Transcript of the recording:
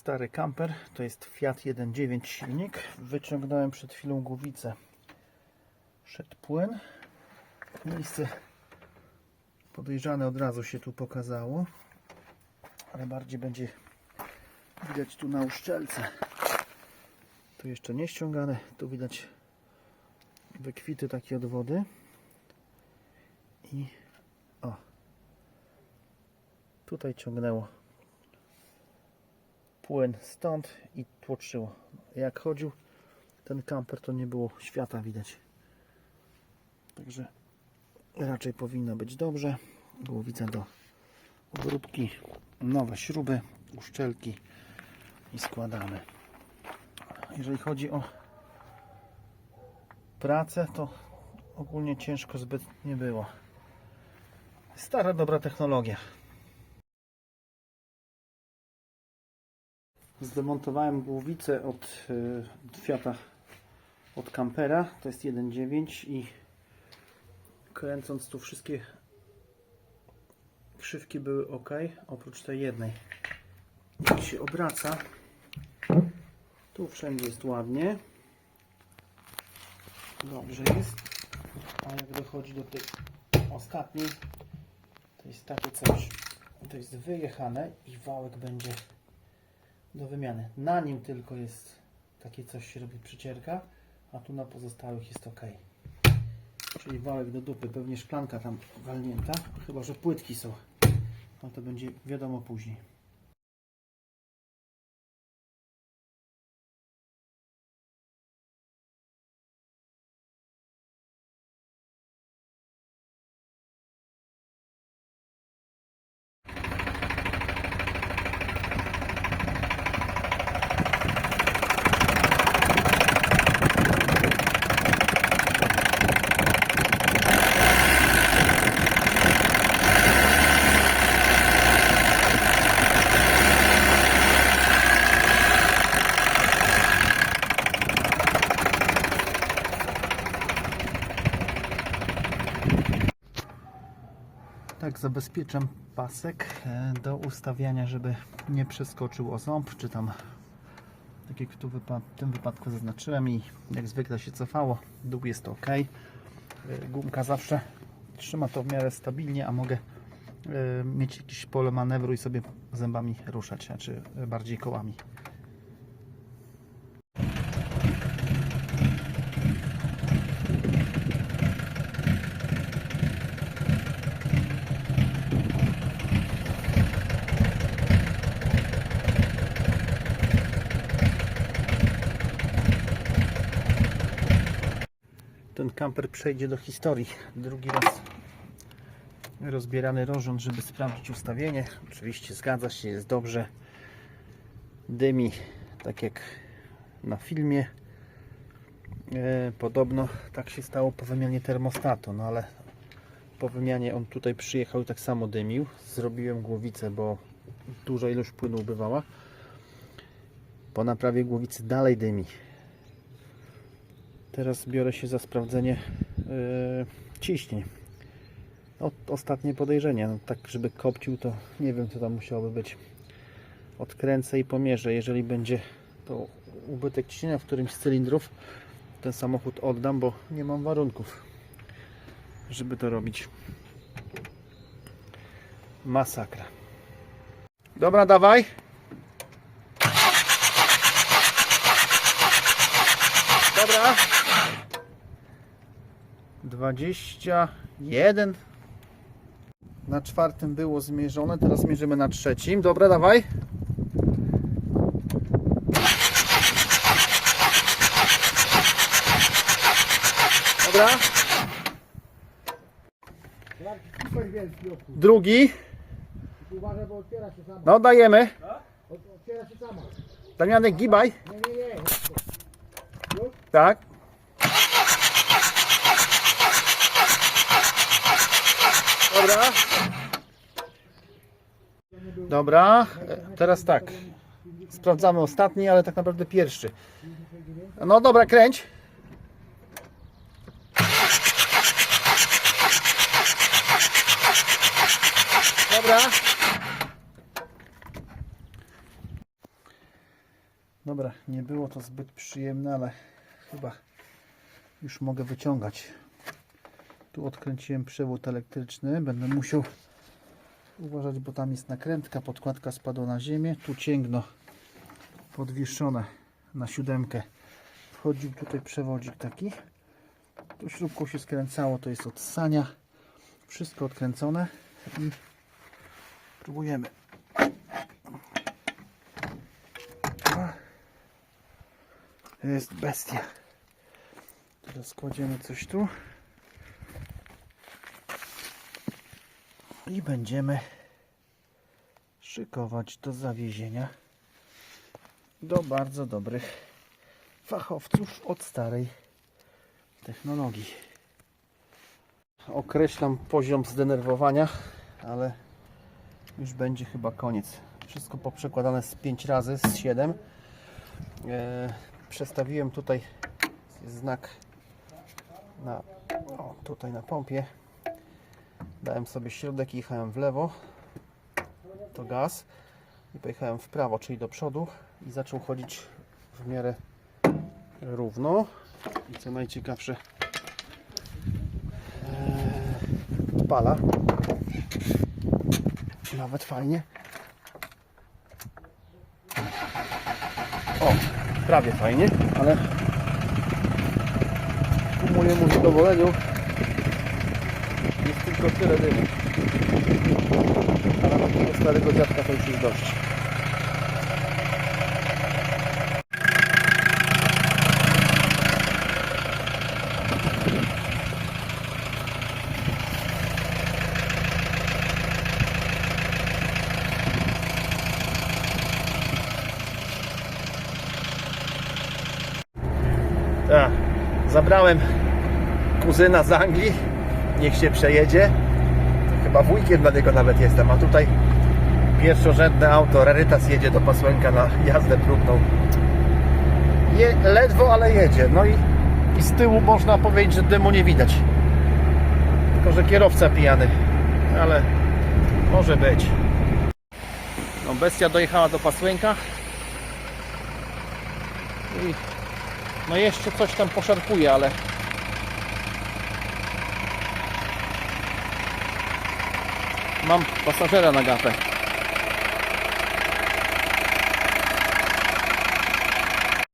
Stary kamper, to jest Fiat 1.9 silnik. Wyciągnąłem przed chwilą głowicę. Szedł płyn. Miejsce podejrzane od razu się tu pokazało. Ale bardziej będzie widać tu na uszczelce. Tu jeszcze nie ściągane. Tu widać wykwity takie od wody. I o. Tutaj ciągnęło płyn stąd i tłoczyło. Jak chodził ten kamper, to nie było świata widać. Także raczej powinno być dobrze. Głowica do obróbki, nowe śruby, uszczelki i składamy. Jeżeli chodzi o pracę, to ogólnie ciężko zbyt nie było. Stara, dobra technologia. Zdemontowałem głowicę od y, Fiata od kampera, to jest 1.9 i kręcąc tu wszystkie krzywki były ok, oprócz tej jednej. Jak się obraca, tu wszędzie jest ładnie. Dobrze jest. A jak dochodzi do tej ostatniej, to jest takie coś. To jest wyjechane i wałek będzie do wymiany. Na nim tylko jest takie coś się robi przycierka, a tu na pozostałych jest ok. Czyli wałek do dupy, pewnie szklanka tam walnięta, chyba że płytki są. No to będzie wiadomo później. Zabezpieczam pasek e, do ustawiania, żeby nie przeskoczył o ząb, czy tam tak jak tu w tym wypadku zaznaczyłem i jak zwykle się cofało, dół jest ok. E, Gumka zawsze trzyma to w miarę stabilnie, a mogę e, mieć jakieś pole manewru i sobie zębami ruszać, znaczy e, bardziej kołami. Kamper przejdzie do historii. Drugi raz rozbierany rozrząd, żeby sprawdzić ustawienie. Oczywiście zgadza się, jest dobrze. Dymi, tak jak na filmie. E, podobno tak się stało po wymianie termostatu, no ale po wymianie on tutaj przyjechał i tak samo dymił. Zrobiłem głowicę, bo duża ilość płynu ubywała. Po naprawie głowicy dalej dymi. Teraz biorę się za sprawdzenie yy, ciśnień. O, ostatnie podejrzenie. No, tak, żeby kopcił, to nie wiem, co tam musiałoby być. Odkręcę i pomierzę. Jeżeli będzie to ubytek ciśnienia w którymś z cylindrów, ten samochód oddam, bo nie mam warunków, żeby to robić. Masakra. Dobra, dawaj. Dobra. 21. Na czwartym było zmierzone, teraz mierzymy na trzecim. Dobra, dawaj. Dobra. Drugi. No, dajemy. Damianek, gibaj. Tak. Dobra. Dobra. E, Teraz tak. Sprawdzamy ostatni, ale tak naprawdę pierwszy. No dobra, kręć. Dobra. Dobra, nie było to zbyt przyjemne, ale chyba już mogę wyciągać. Tu odkręciłem przewód elektryczny. Będę musiał uważać, bo tam jest nakrętka. Podkładka spadła na ziemię. Tu cięgno podwieszone na siódemkę. Wchodził tutaj przewodzik taki. Tu śrubką się skręcało. To jest od sania. Wszystko odkręcone. I próbujemy. Jest bestia. Teraz kładziemy coś tu. I będziemy szykować do zawiezienia do bardzo dobrych fachowców od starej technologii. Określam poziom zdenerwowania, ale już będzie chyba koniec. Wszystko poprzekładane z 5 razy, z 7. E, przestawiłem tutaj znak na o, tutaj na pompie dałem sobie środek i jechałem w lewo. To gaz. I pojechałem w prawo, czyli do przodu. I zaczął chodzić w miarę równo. I co najciekawsze e, pala nawet fajnie. O, prawie fajnie, ale ku mojemu zadowoleniu jest tylko tyle dymu. A na takiego starego dziadka to już jest dość. Tak, zabrałem kuzyna z Anglii, niech się przejedzie. Chyba wujkiem dla niego nawet jestem, a tutaj pierwszorzędne auto, Rarytas jedzie do Pasłęka na jazdę próbną. Je, ledwo, ale jedzie. No i, i z tyłu można powiedzieć, że dymu nie widać. Tylko, że kierowca pijany. Ale może być. No, bestia dojechała do Pasłęka. I no jeszcze coś tam poszarpuje, ale mam pasażera na gapę.